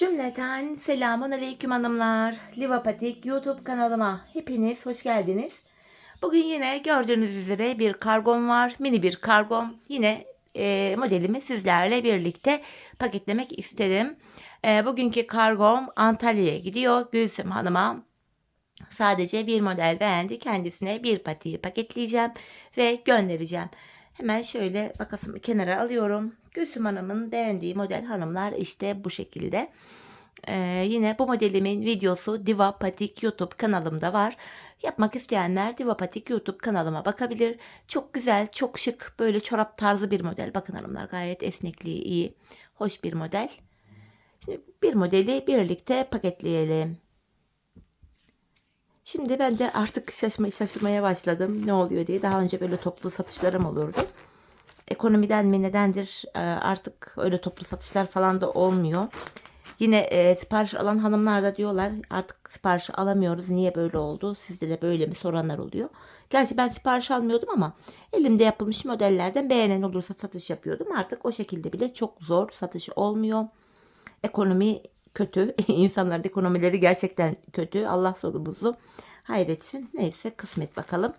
Cümleten selamun aleyküm hanımlar. Livapatik YouTube kanalıma hepiniz hoş geldiniz. Bugün yine gördüğünüz üzere bir kargom var. Mini bir kargom. Yine e, modelimi sizlerle birlikte paketlemek istedim. E, bugünkü kargom Antalya'ya gidiyor. Gülsüm Hanım'a sadece bir model beğendi. Kendisine bir patiği paketleyeceğim ve göndereceğim. Hemen şöyle makasımı kenara alıyorum. Gülsüm Hanım'ın beğendiği model hanımlar işte bu şekilde. Ee, yine bu modelimin videosu Diva Patik YouTube kanalımda var. Yapmak isteyenler Diva Patik YouTube kanalıma bakabilir. Çok güzel, çok şık, böyle çorap tarzı bir model. Bakın hanımlar gayet esnekliği iyi, hoş bir model. Şimdi bir modeli birlikte paketleyelim. Şimdi ben de artık şaşma, şaşırmaya başladım ne oluyor diye. Daha önce böyle toplu satışlarım olurdu. Ekonomiden mi nedendir e, artık öyle toplu satışlar falan da olmuyor. Yine e, sipariş alan hanımlar da diyorlar artık sipariş alamıyoruz niye böyle oldu sizde de böyle mi soranlar oluyor. Gerçi ben sipariş almıyordum ama elimde yapılmış modellerden beğenen olursa satış yapıyordum. Artık o şekilde bile çok zor satış olmuyor. Ekonomi kötü. İnsanların ekonomileri gerçekten kötü. Allah sonumuzu hayretsin. Neyse kısmet bakalım.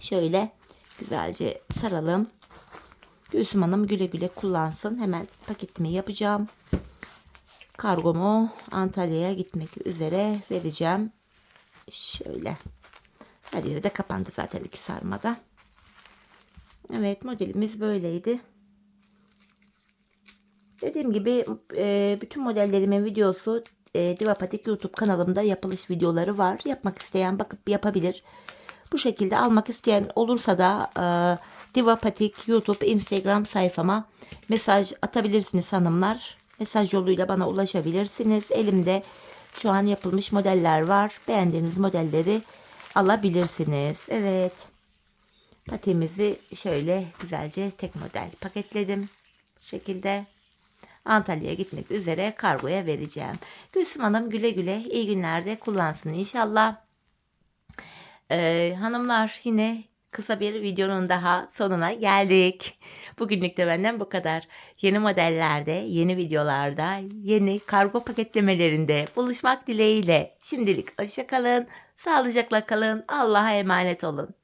Şöyle güzelce saralım. Gülsüm Hanım güle güle kullansın. Hemen paketimi yapacağım. Kargomu Antalya'ya gitmek üzere vereceğim. Şöyle. Her yeri de kapandı zaten iki sarmada. Evet modelimiz böyleydi. Dediğim gibi e, bütün modellerimin videosu e, Divapatik YouTube kanalımda yapılış videoları var. Yapmak isteyen bakıp yapabilir. Bu şekilde almak isteyen olursa da e, Divapatik YouTube Instagram sayfama mesaj atabilirsiniz hanımlar. Mesaj yoluyla bana ulaşabilirsiniz. Elimde şu an yapılmış modeller var. Beğendiğiniz modelleri alabilirsiniz. Evet. Patiğimizi şöyle güzelce tek model paketledim. Bu şekilde. Antalya'ya gitmek üzere kargoya vereceğim. Gülsüm Hanım güle güle iyi günlerde kullansın inşallah. Ee, hanımlar yine kısa bir videonun daha sonuna geldik. Bugünlük de benden bu kadar. Yeni modellerde, yeni videolarda, yeni kargo paketlemelerinde buluşmak dileğiyle. Şimdilik hoşça kalın, sağlıcakla kalın, Allah'a emanet olun.